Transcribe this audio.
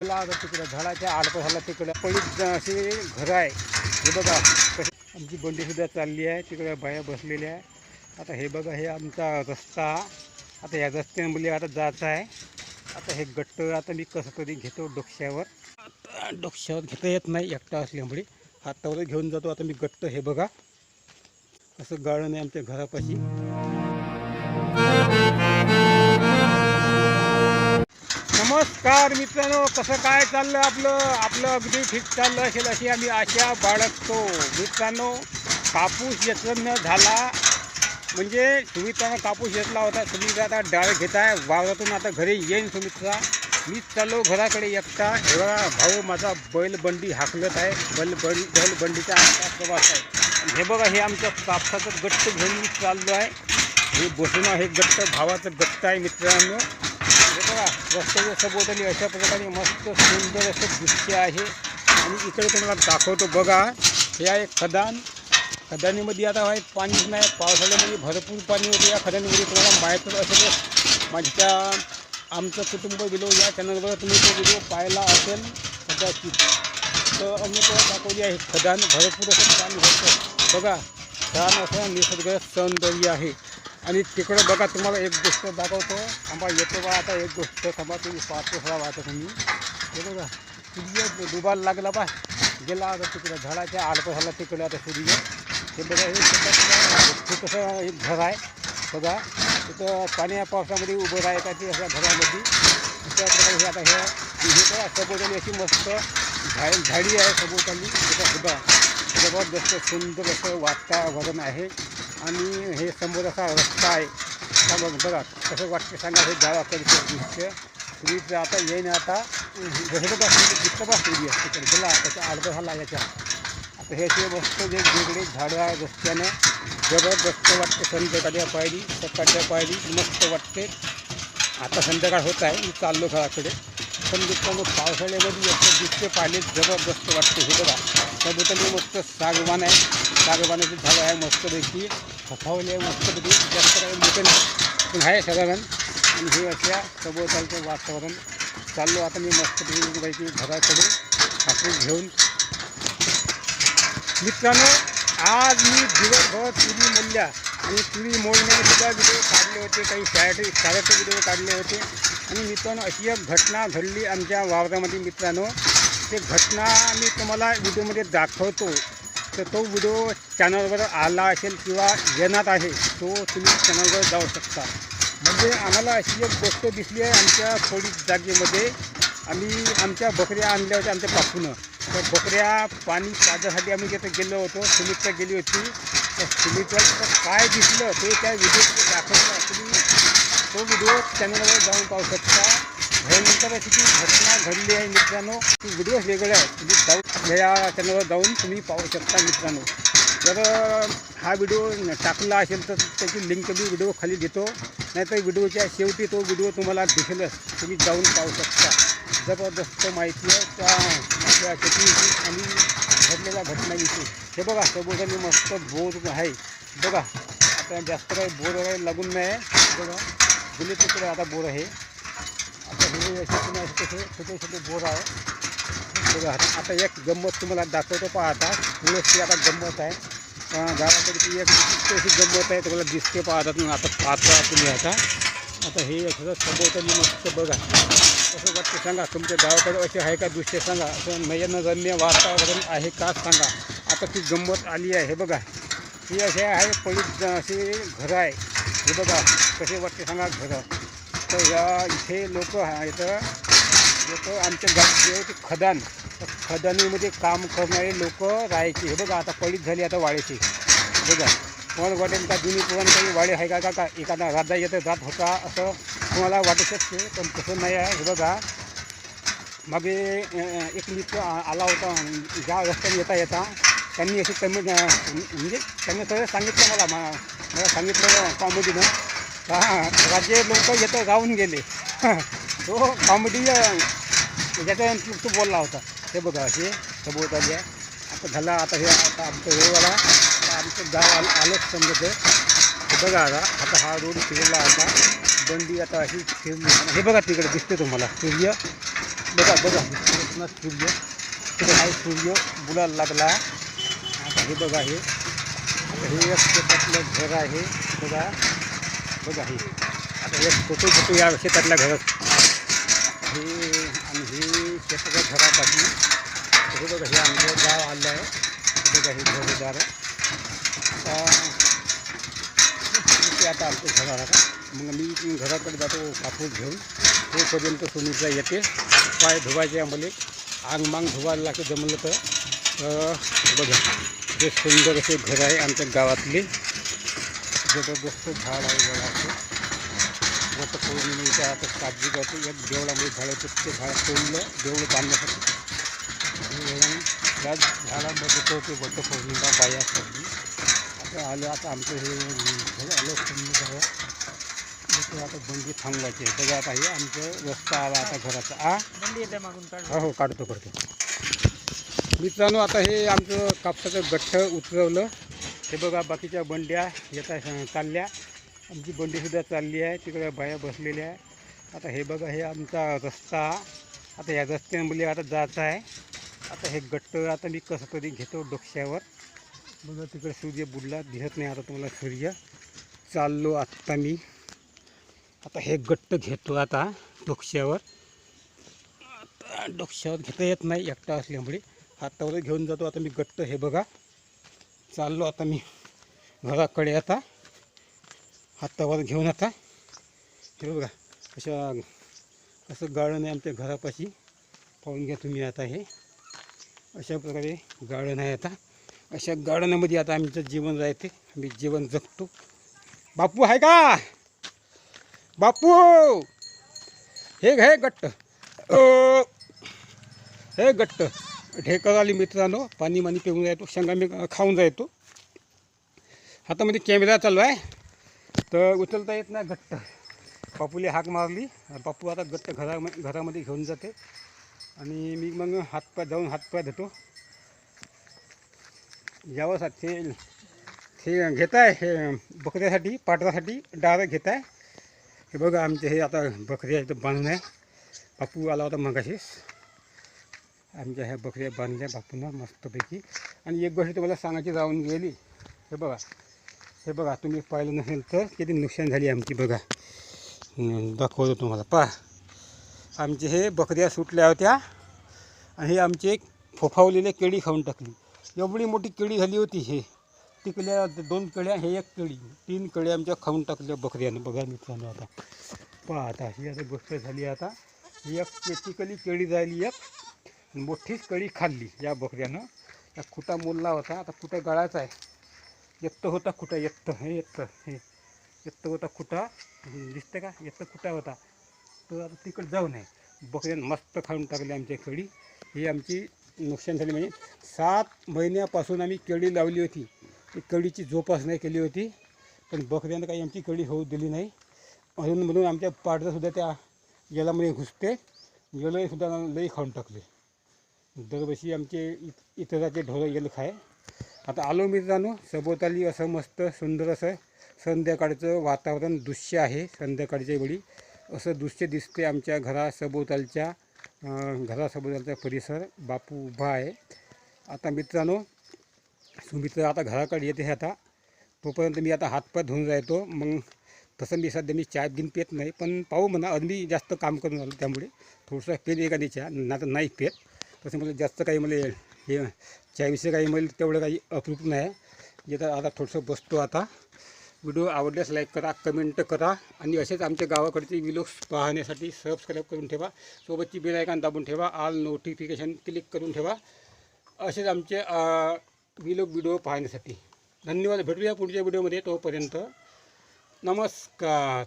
ला आता तिकडे झाडाच्या आडपासाला तिकडे पडीत असे घरं आहे. हे बघा आमची बंडी सुद्धा चालली आहे तिकडे बाया बसलेल्या आहे आता हे बघा हे आमचा रस्ता. आता या रस्त्यामुळे आता जायचं आहे. आता हे गट्ट आता मी कसं तरी घेतो डोक्ष्यावर आता डोक्यावर घेता येत नाही एकटा असल्यामुळे. हातावर घेऊन जातो. आता मी गट्ट हे बघा. असं गाळण आहे आमच्या घरापाशी. नमस्कार मित्रांनो कसं काय चाललं आपलं? आपलं अगदी ठीक चाललं असेल अशी आम्ही आशा बाळगतो. मित्रांनो कापूस यत्न झाला. म्हणजे सुमित्रानं कापूस घेतला होता. सुमित्रा आता डाळ घेत आहे वावरातून आता घरी येईन सुमित्रा. मी चाललो घराकडे एकटा. एवढा भाऊ माझा बैलबंडी हाकलत आहे. बैलबंडी बैलबंडीचा आमचा प्रवास आहे. हे बघा हे आमचं कापसाचं गट्ट घेऊन मी चाललो आहे. हे बसून हे गट्ट भावाचं गट्ट आहे मित्रांनो. बघा रस्त्याच्या सभोवताली अशा प्रकारे मस्त सुंदर असं दृश्य आहे. आणि इकडे तुम्हाला दाखवतो बघा हे आहे खदान. खदानीमध्ये आता आहे पाणीच नाही पावसाळ्यामध्ये भरपूर पाणी होते. या खदानीमध्ये तुम्हाला माहीतच असेल माझ्या आमचं कुटुंब गेलो या चॅनलवर तुम्ही तो व्हिडिओ पाहिला असेल कदाचित. तर आम्ही तुम्हाला दाखवली आहे खदान भरपूर असं पाणी होतं. बघा छान असं निसर्ग सौंदर्य आहे. आणि तिकडे बघा तुम्हाला एक गोष्ट दाखवतो. थांबा येतो बा आता एक गोष्ट थांबा तुम्ही पाहतो खरा वाटतं तुम्ही. हे बघा सूर्य डुबायला लागला बा. गेला आता तिकडे झाडाच्या आडपासाला तिकडे आता सूर्य. हे बघा हे छोटंसं एक घर आहे. बघा तिथं पाण्या पावसामध्ये उभं राहतात ते अशा घरामध्ये. त्या प्रकारे हे आता हे आणि हे बघा सभोवताली अशी मस्त झाड झाडी आहे सभोवताली. तिथं सुद्धा जबरदस्त सुंदर असं वातावरण आहे. आणि हे समोर असा रस्ता आहे. का बघ बघा कसं वाटतं सांगा हे गावाकडचं दृश्य. सूर्य आता येईन आता हे बघा सूर्य असते बा गेला त्याचा अर्ध झाला याच्या आता हे असे मस्त जे वेगळे झाडं आहे जबरदस्त वाटते संध्याकाळच्या पायरी सकाळच्या पायरी मस्त वाटते. आता संध्याकाळ होत आहे मी चाललो घराकडे. पण मित्रांनो पावसाळ्यामध्ये असं दृश्य पाहिले जबरदस्त वाटते हे बघा. त्याबद्दल मस्त सागवान आहे. सागवानाचे झाड आहे मस्तपैकी. खफावले आहे मस्तपैकी. जास्त काही मोठे पण आहे साधारण आणि हे अशा सभोवतालचं वातावरण चाललो. आता मी मस्तपैकी घराकडे कापूस घेऊन. मित्रांनो आज मी दिवसभर तुरी मोडल्या. आणि तुरी मोडण्यासुद्धा व्हिडिओ काढले होते. काही शाळेचे शाळेचे व्हिडिओ काढले होते. आणि मित्रांनो अशी एक घटना घडली आमच्या वावरामध्ये मित्रांनो. ते घटना मी तुम्हाला व्हिडिओमध्ये दाखवतो. तर तो व्हिडिओ चॅनलवर आला असेल किंवा येणार आहे तो तुम्ही चॅनलवर जाऊ शकता. म्हणजे आम्हाला अशी एक गोष्ट दिसली आहे आमच्या थोडी जागेमध्ये. आम्ही आमच्या बकऱ्या आणल्या होत्या आमच्या पासून तर बकऱ्या पाणी पाजासाठी आम्ही तिथं गेलो होतो सुमित्रा गेली होती. तर सुमित्राला काय दिसलं ते त्या व्हिडिओ दाखवलं. तुम्ही तो व्हिडिओ चॅनलवर जाऊन पाहू शकता. भयंकर अशी ती घटना घडली आहे मित्रांनो ती व्हिडिओ वेगळे आहे. तुम्ही जाऊ या चॅनलवर जाऊन तुम्ही पाहू शकता मित्रांनो. जर हा व्हिडिओ टाकला असेल तर त्याची लिंक मी व्हिडिओ खाली देतो. नाहीतर व्हिडिओच्या शेवटी तो व्हिडिओ तुम्हाला दिसेलच. तुम्ही जाऊन पाहू शकता. जबरदस्त माहिती आहे. त्या आपल्या शेतीविषयी आणि घडलेल्या घटनाविषयी. हे बघा सभोवताली मस्त बोर आहे. बघा आता जास्त काही बोर वगैरे लागून नाही. बघा दिले तिकडे आता बोर आहे. आता हे असे तुम्ही असे तसे छोटे छोटे बोर आहे. बघा आता एक गंमत तुम्हाला दाखवतो पहा आता आता गंमत आहे. गावाकडे ती एक अशी गंमत आहे तुम्हाला दिसते पाहता तुम्ही. आता पाहता तुम्ही आता. आता हे असं सभोवताली मस्त बघा. कसं वाटतं सांगा तुमच्या गावाकडे असे आहे का दृश्य सांगा. असं नयनरम्य वातावरण आहे का सांगा. आता ती गंमत आली आहे हे बघा. ही असे आहे पडीत असे घरं आहे. हे बघा कसे वाटते सांगा घरं. तर या इथे लोक आहेत. लोक आमच्या गावात जे ते खदान. खदानीमध्ये काम करणारे लोक राहायचे. हे बघा आता पडीत झाली आता वाड्याची. बघा कोण वाटेल का जुनी पुरण काही वाडे आहे का का का एखादा राजा येतं जात होता असं तुम्हाला वाटू शकते पण तसं नाही आहे. हे बघा मागे एक मित्र आ- आला होता. ज्या रस्त्याने येता येता त्यांनी अशी कमी म्हणजे त्यांनी सगळं सांगितलं मला. मा- मला सांगितलं कॉमेडीनं का राज्य लोक येतं राहून गेले। तो कॉमेडी ज्याच्या तो बोलला होता हे बघा असे सभोवताली आहे आता झाला आता हे आता आमचं रोडवाला आता आमचं गाव आलं आलंच समजत हे बघा आता हा रोड फिरला आता, बंडी आता, अशी फिरली हे बघा तिकडे दिसते तुम्हाला, सूर्य. बघा बघा सूर्य. तिकडे आहे सूर्य बुडायला लागला. आता हे बघा, हे. हे घर आहे, बघा. बघा हे. आता एक फोटो फोटो या शेतातल्या घरात हे आणि हे शेताच्या घरापासून हे बघा हे आमचं गाव आलं आहे. बघा हे घरदार आता आता आमचं घर आला का मग मी घराकडे जातो कापूस घेऊन. तोपर्यंत सुनीता येते. पाय धुवायचे आम्हाला. आंग मांग धुवायला लागतं जमलं तर. बघा जे सुंदर असे घर आहे आमच्या गावातले. जबरदस्त झाड आहे बघा असं. वट पौर्णिमेचं आता काळजी करते. एक देवळामध्ये झाड होतं ते झाड तोडलं देवळं बांधण्यासाठी. आणि त्या झाडामध्ये तो ते वट पौर्णिमा बाया सगळी आता आलं आता आमचं हे आलं झालं. आता बंदी थांबवायची आहे. बघा आता हे आमचं रस्ता आला आता घराचा. आ? बंदी येते मागून काढ हो हो काढतो काढतो. मित्रांनो आता हे आमचं कापसाचं गठ्ठ उतरवलं. हे बघा बाकीच्या बंड्या येता चालल्या. आमची बंडीसुद्धा चालली आहे तिकडे बाया बसलेल्या आहे आता हे बघा हे आमचा रस्ता. आता या रस्त्यामुळे आता जायचं आहे. आता हे गट्ट आता मी कसं तरी घेतो डोक्यावर. बघा तिकडे सूर्य बुडला दिसत नाही आता तुम्हाला सूर्य. चाललो आत्ता मी. आता हे गट्ट घेतो आता डोक्यावर. आता डोक्यावर घेता येत नाही एकटा असल्यामुळे. हातावर घेऊन जातो आता मी गट्ट हे बघा. चाललो आता मी घराकडे आता. हातावर घेऊन आता. हे बघा अशा असं गार्डन आहे आमच्या घरापाशी. पाहून घ्या तुम्ही आता हे. अशा प्रकारे गार्डन आहे आता. अशा गार्डनामध्ये आता आमचं जीवन राहते. आम्ही जीवन जगतो. बापू आहे का? बापू! हे घे गट्ट हे गट्ट ढेकर आली मित्रांनो पाणी मानी पिऊन जायतो शेंगा मी खाऊन जायतो हातामध्ये कॅमेरा चालू आहे. तर उचलता येत नाही घट्ट. बापूले हाक मारली. बापू आता गट्ट घरा घरामध्ये घेऊन जाते. आणि मी मग हातपाय जाऊन हातपाय धुतो. यावं सा ते ते घेत आहे हे बकऱ्यासाठी पाटरासाठी डाळ घेत आहे हे बघा आमचे हे आता बकऱ्या इथं बांधून आहे. बापू आला होता मगाशीच. आमच्या ह्या बकऱ्या बांधल्या बापूंना मस्तपैकी. आणि एक गोष्ट तुम्हाला सांगायची राहून गेली हे बघा हे बघा तुम्ही पाहिलं नसेल तर किती नुकसान झाली आमची बघा. दाखवतो तुम्हाला पहा. आमचे हे बकऱ्या सुटल्या होत्या आणि हे आमचे फोफावलेले केळी खाऊन टाकली. एवढी मोठी केळी झाली होती हे. तिकल्या दोन केळ्या हे एक केळी. तीन कळ्या आमच्या खाऊन टाकल्या बकऱ्यानं. बघा मित्रांनो आता. पहा आता ही आता गोष्ट झाली आता. एक पेटिकली केळी झाली एक. मोठीच कळी खाल्ली या बकऱ्यानं. या खुटा मोलला होता. आता खुटा गळायचा आहे. येत्त होता खुटा येत्त हे येत्त हे. येत्त होता खुटा. दिसतं का? येत्त खुटा होता. तर आता तिकडे जाऊ नये. बकऱ्यानं मस्त खाऊन टाकली आमच्या केळी. ही आमची नुकसान झाली म्हणजे सात महिन्यापासून आम्ही केळी लावली होती. ती केळीची जोपासना केली होती. पण बकऱ्यानं काही आमची कळी होऊ दिली नाही. म्हणून म्हणून आमच्या पाडदासुद्धा त्या गेलामध्ये घुसते. गेलंसुद्धा लई खाऊन टाकले. दरवर्षी आमचे इत इतराचे ढोरं येलख आहे आता आलो मित्रांनो सभोवताली असं मस्त सुंदर असं संध्याकाळचं वातावरण दृश्य आहे संध्याकाळच्या वेळी. असं दृश्य दिसते आमच्या घरासभोवतालच्या अं, घरासभोवतालचा परिसर. बापू उभा आहे. आता मित्रांनो सुमित्र आता घराकडे येते आता. तोपर्यंत मी आता हातपाय धुवून जायतो मग तसं मी सध्या मी चाय बिन पेत नाही पण पाहू म्हणा अगदी जास्त काम करून आलो त्यामुळे. थोडंसं पेन एखादी चहा ना तर नाही पेत. तसं मला जास्त काही मला हे चायविषयी काही मला तेवढं काही अप्रूप नाही. येतं आता थोडंसं बसतो आता. व्हिडिओ आवडल्यास लाईक करा कमेंट करा आणि असेच आमच्या गावाकडचे व्हिडिओज पाहण्यासाठी सबस्क्राईब करून ठेवा. सोबतची बेल दाबून ठेवा आल नोटिफिकेशन क्लिक करून ठेवा. असेच आमचे विलोक व्हिडिओ पाहण्यासाठी. धन्यवाद. भेटूया पुढच्या व्हिडिओमध्ये तोपर्यंत. नमस्कार.